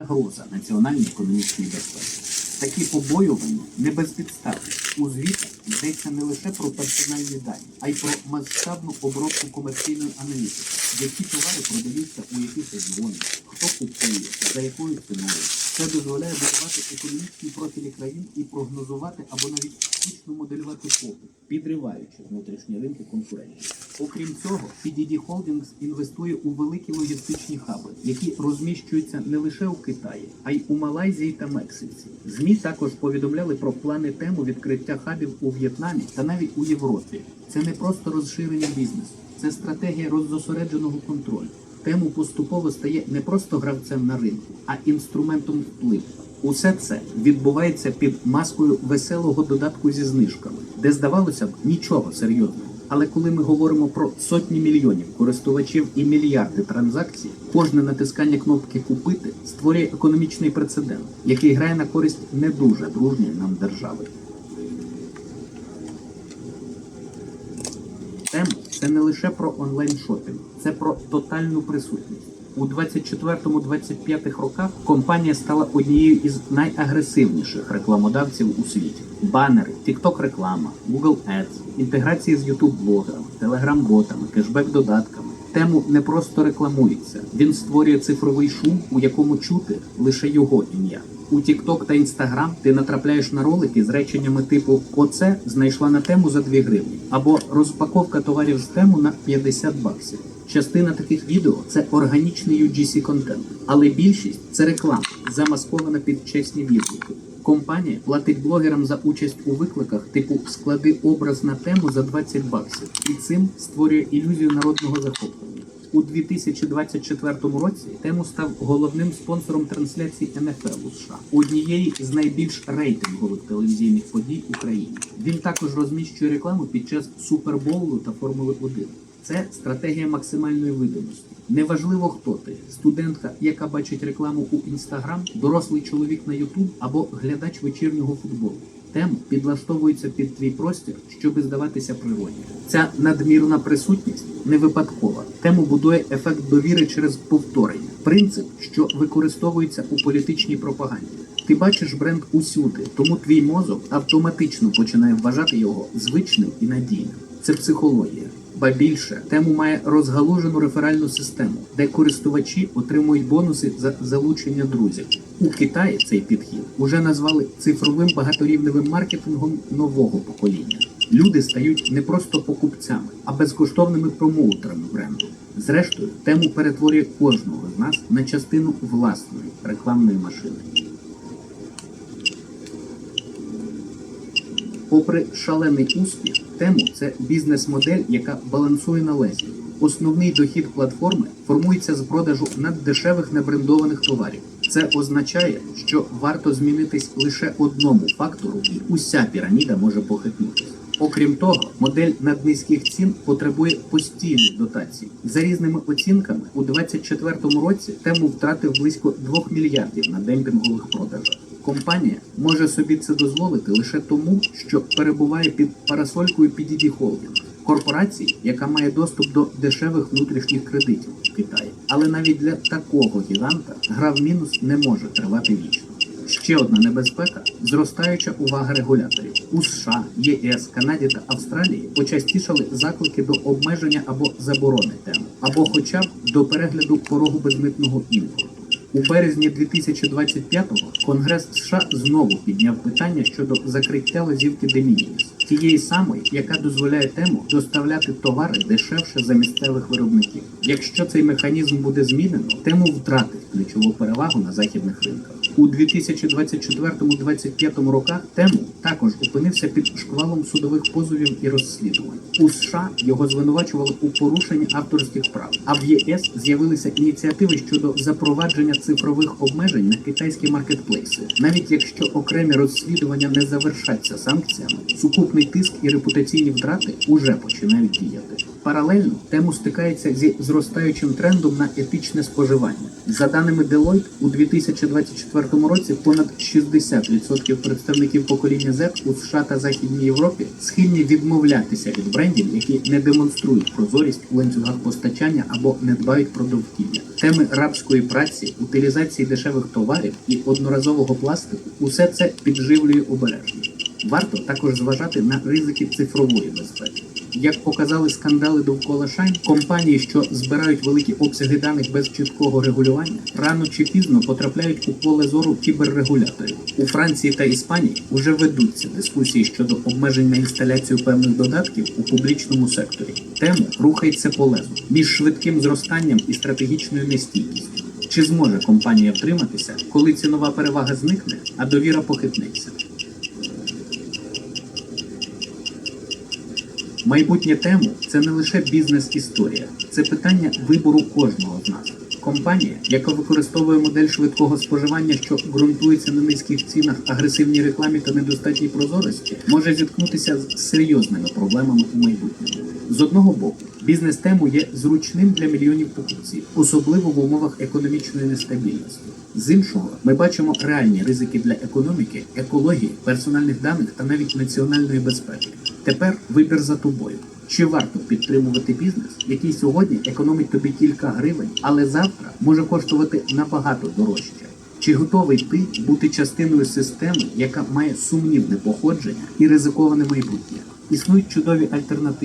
Загроза національній економічній безпеці. Такі побоювання не безпідставні. У звітах йдеться не лише про персональні дані, а й про масштабну обробку комерційної аналітики, які товари продаються у яких регіонах, хто купує, за якою ціною. Це дозволяє будувати економічні профілі країн і прогнозувати або навіть штучно моделювати попит, підриваючи внутрішні ринки конкуренції. Окрім цього, PDD Holdings інвестує у великі логістичні хаби, які розміщуються не лише у Китаї, а й у Малайзії та Мексиці. ЗМІ також повідомляли про плани тему відкриття хабів у В'єтнамі та навіть у Європі. Це не просто розширення бізнесу, це стратегія роззосередженого контролю. Тему поступово стає не просто гравцем на ринку, а інструментом впливу. Усе це відбувається під маскою веселого додатку зі знижками, де здавалося б нічого серйозного. Але коли ми говоримо про сотні мільйонів користувачів і мільярди транзакцій, кожне натискання кнопки купити створює економічний прецедент, який грає на користь не дуже дружньої нам держави. Тема це не лише про онлайн-шопінг, це про тотальну присутність. У 24-25 роках компанія стала однією із найагресивніших рекламодавців у світі. Банери, TikTok реклама, Google Ads, інтеграції з YouTube блогерами, Telegram ботами, кешбек додатками. Тему не просто рекламується. Він створює цифровий шум, у якому чути лише його ім'я. У TikTok та Instagram ти натрапляєш на ролики з реченнями типу Оце знайшла на тему за 2 гривні або розпаковка товарів з тему на 50 баксів. Частина таких відео це органічний UGC контент, але більшість це реклама, замаскована під чесні відгуки. Компанія платить блогерам за участь у викликах, типу склади образ на тему за 20 баксів, і цим створює ілюзію народного захоплення. У 2024 році тему став головним спонсором трансляції НФЛ у США, однієї з найбільш рейтингових телевізійних подій в Україні. Він також розміщує рекламу під час Супербоулу та Формули 1. Це стратегія максимальної видимості. Неважливо, хто ти студентка, яка бачить рекламу у інстаграм, дорослий чоловік на Ютуб або глядач вечірнього футболу. Тема підлаштовується під твій простір, щоби здаватися природньою. Ця надмірна присутність не випадкова. Тему будує ефект довіри через повторення, принцип, що використовується у політичній пропаганді. Ти бачиш бренд усюди, тому твій мозок автоматично починає вважати його звичним і надійним. Це психологія. Ба більше тему має розгалужену реферальну систему, де користувачі отримують бонуси за залучення друзів. У Китаї цей підхід уже назвали цифровим багаторівневим маркетингом нового покоління. Люди стають не просто покупцями, а безкоштовними промоутерами бренду. Зрештою, тему перетворює кожного з нас на частину власної рекламної машини. Попри шалений успіх, тему це бізнес-модель, яка балансує на лезі. Основний дохід платформи формується з продажу наддешевих небрендованих товарів. Це означає, що варто змінитись лише одному фактору, і уся піраміда може похитнутися. Окрім того, модель наднизьких цін потребує постійних дотацій. За різними оцінками, у 2024 році тему втратив близько 2 мільярдів на демпінгових продажах. Компанія може собі це дозволити лише тому, що перебуває під парасолькою PDD Holdings, корпорації, яка має доступ до дешевих внутрішніх кредитів в Китаї. Але навіть для такого гіганта гра в мінус не може тривати вічно. Ще одна небезпека зростаюча увага регуляторів у США, ЄС, Канаді та Австралії почастішали заклики до обмеження або заборони тем, або хоча б до перегляду порогу безмитного імпорту. У березні 2025-го Конгрес США знову підняв питання щодо закриття лазівки де мініміс, тієї самої, яка дозволяє тему доставляти товари дешевше за місцевих виробників. Якщо цей механізм буде змінено, тему втратить ключову перевагу на західних ринках. У 2024-2025 роках тему також опинився під шквалом судових позовів і розслідувань. У США його звинувачували у порушенні авторських прав. А в ЄС з'явилися ініціативи щодо запровадження цифрових обмежень на китайські маркетплейси. Навіть якщо окремі розслідування не завершаться санкціями, сукупний тиск і репутаційні втрати уже починають діяти. Паралельно тему стикається зі зростаючим трендом на етичне споживання. За даними Deloitte, у 2024 році понад 60% представників покоління Z у США та Західній Європі схильні відмовлятися від брендів, які не демонструють прозорість у ланцюгах постачання або не дбають про довкілля. Теми рабської праці, утилізації дешевих товарів і одноразового пластику усе це підживлює обережність. Варто також зважати на ризики цифрової безпеки. Як показали скандали довкола Шайн, компанії, що збирають великі обсяги даних без чіткого регулювання, рано чи пізно потрапляють у поле зору кіберрегуляторів. У Франції та Іспанії вже ведуться дискусії щодо обмежень на інсталяцію певних додатків у публічному секторі. Тему рухається по лезу між швидким зростанням і стратегічною нестійкістю. Чи зможе компанія втриматися, коли цінова перевага зникне, а довіра похитнеться? Майбутнє тему це не лише бізнес-історія, це питання вибору кожного з нас. Компанія, яка використовує модель швидкого споживання, що ґрунтується на низьких цінах, агресивній рекламі та недостатній прозорості, може зіткнутися з серйозними проблемами у майбутньому. З одного боку, бізнес тему є зручним для мільйонів покупців, особливо в умовах економічної нестабільності. З іншого, ми бачимо реальні ризики для економіки, екології, персональних даних та навіть національної безпеки. Тепер вибір за тобою. Чи варто підтримувати бізнес, який сьогодні економить тобі кілька гривень, але завтра може коштувати набагато дорожче? Чи готовий ти бути частиною системи, яка має сумнівне походження і ризиковане майбутнє? Існують чудові альтернативи.